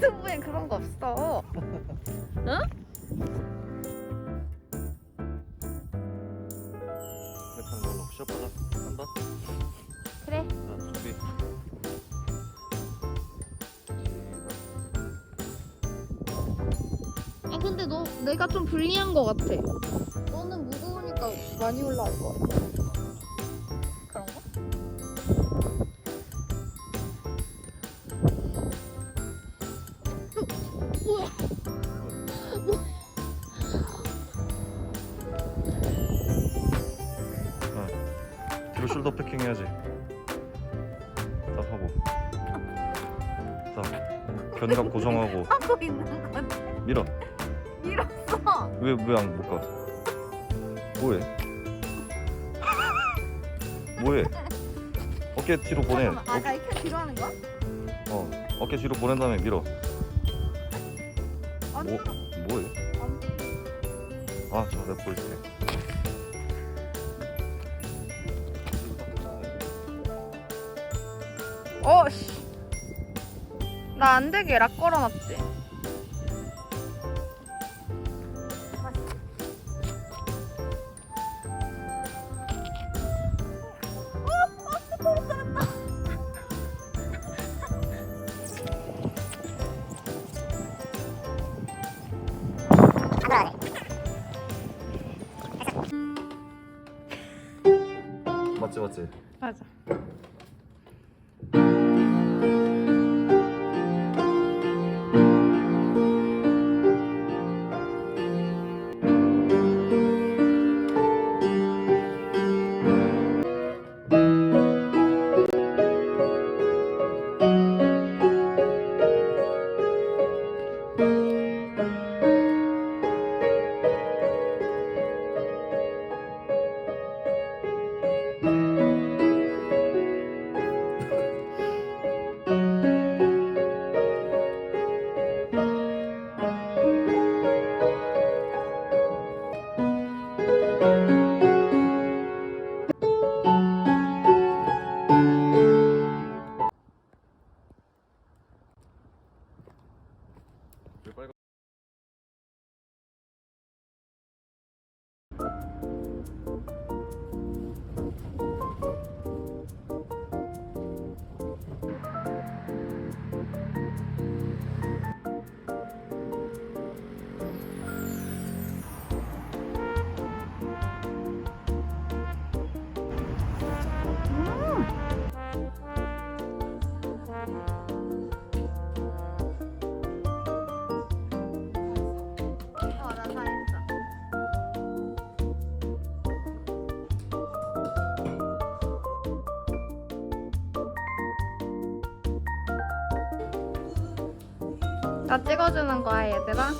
유튜브엔 그런 거 없어. 응? met하는 걸로 시작하자. 한다. 그래. 자, 준비. 아 근데 너 내가 좀 불리한 거 같아. 너는 무거우니까 많이 올라올 거 같아. 패킹 해야지. 딱 하고. 자, 견갑 고정하고 하고 있는 건데 밀어. 밀었어. 왜 왜 안 못 가? 뭐해? 뭐해? 어깨 뒤로 보내. 잠깐만. 아, 어, 나 이렇게 뒤로 하는 거야? 어, 어깨 뒤로 보낸 다음에 밀어. 아니. 뭐 뭐해? 아, 저 내가 보여줄게. 어, 씨. 나 안 되게 락 걸어놨지. 맞지 맞지. 맞아. 왜 나 찍어주는 거야, 얘들아?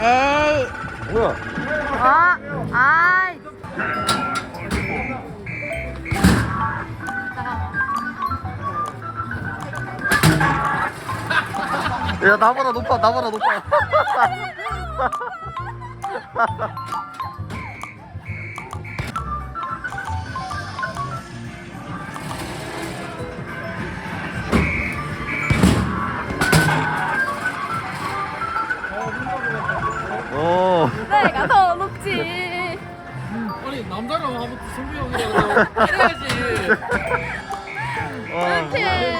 에이. 뭐야? 아. 잠깐만. 야 나보다 높아 나보다 높아 오 내가 더 높지. 아니 남자랑 하면 성규 형이랑 해야지 와. 이렇게